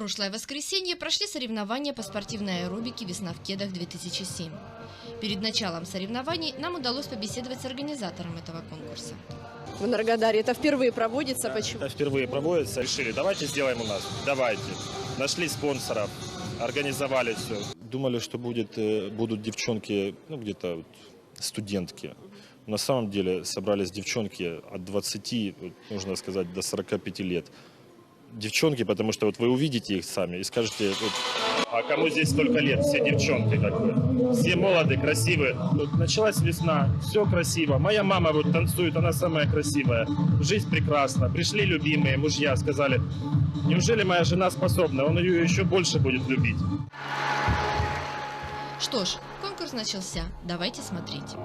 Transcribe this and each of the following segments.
прошлое воскресенье прошли соревнования по спортивной аэробике «Весна в кедах-2007». Перед началом соревнований нам удалось побеседовать с организатором этого конкурса. в Энергодаре. Это впервые проводится. Да, Почему? Это впервые проводится. Решили, давайте сделаем у нас. Давайте. Нашли спонсоров, организовали все. Думали, что будет, э, будут девчонки, ну где-то вот студентки. На самом деле собрались девчонки от 20, вот, можно сказать, до 45 лет. Девчонки, потому что вот вы увидите их сами и скажете, вот, а кому здесь столько лет? Все девчонки как бы. Все молодые, красивые. Вот началась весна, все красиво. Моя мама вот танцует, она самая красивая. Жизнь прекрасна. Пришли любимые мужья, сказали, неужели моя жена способна? Он ее еще больше будет любить. Что ж, конкурс начался. Давайте смотреть.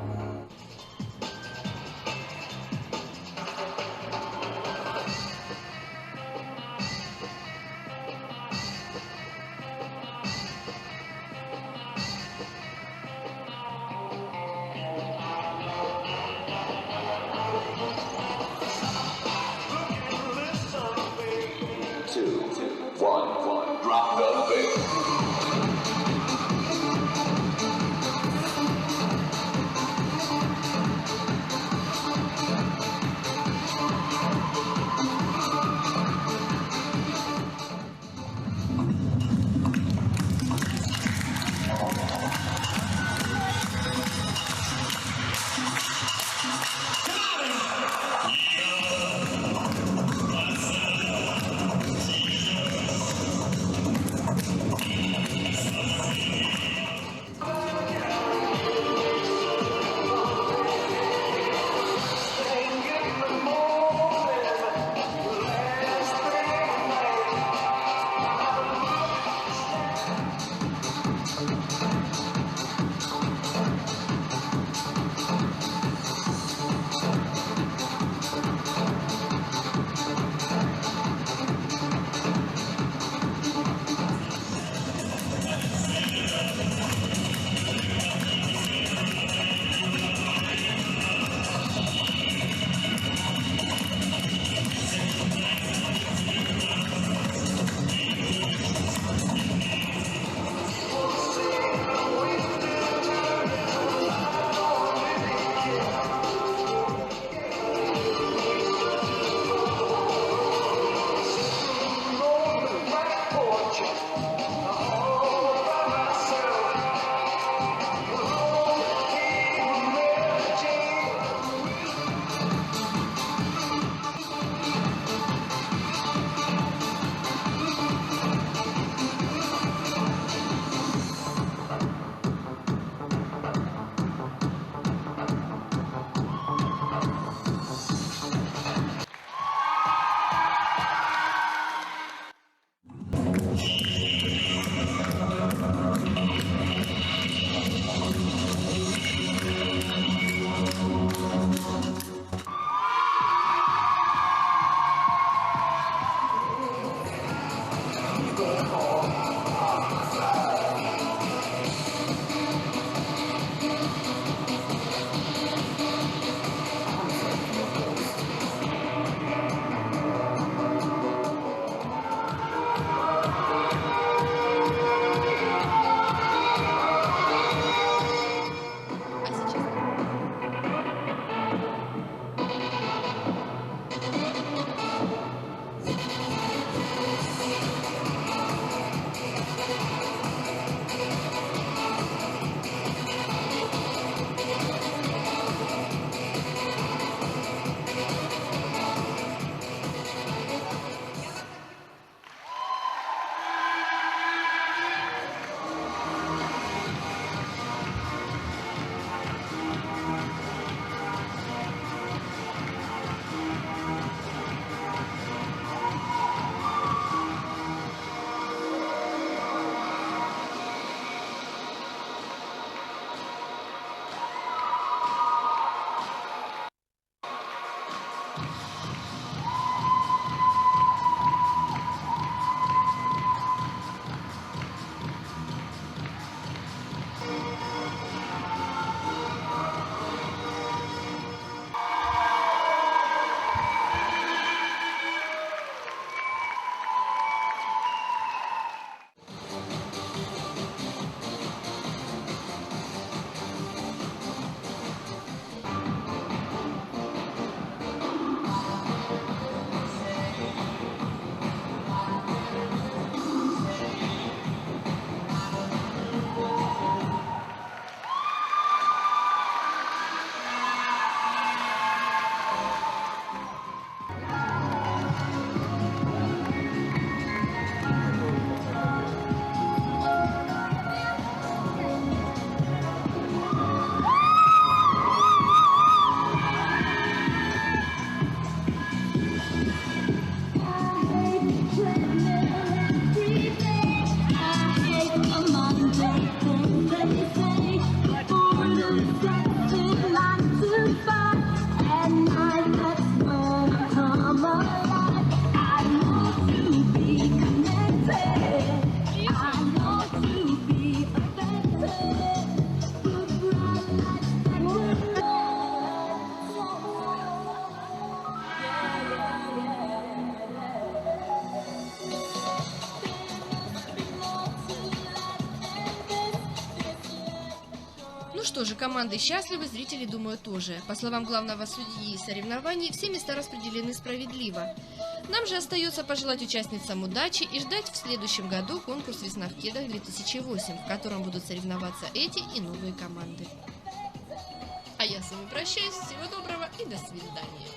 А что же, команды счастливы, зрители, думаю, тоже. По словам главного судьи соревнований, все места распределены справедливо. Нам же остается пожелать участницам удачи и ждать в следующем году конкурс «Весна в кедах 2008», в котором будут соревноваться эти и новые команды. А я с вами прощаюсь. Всего доброго и до свидания.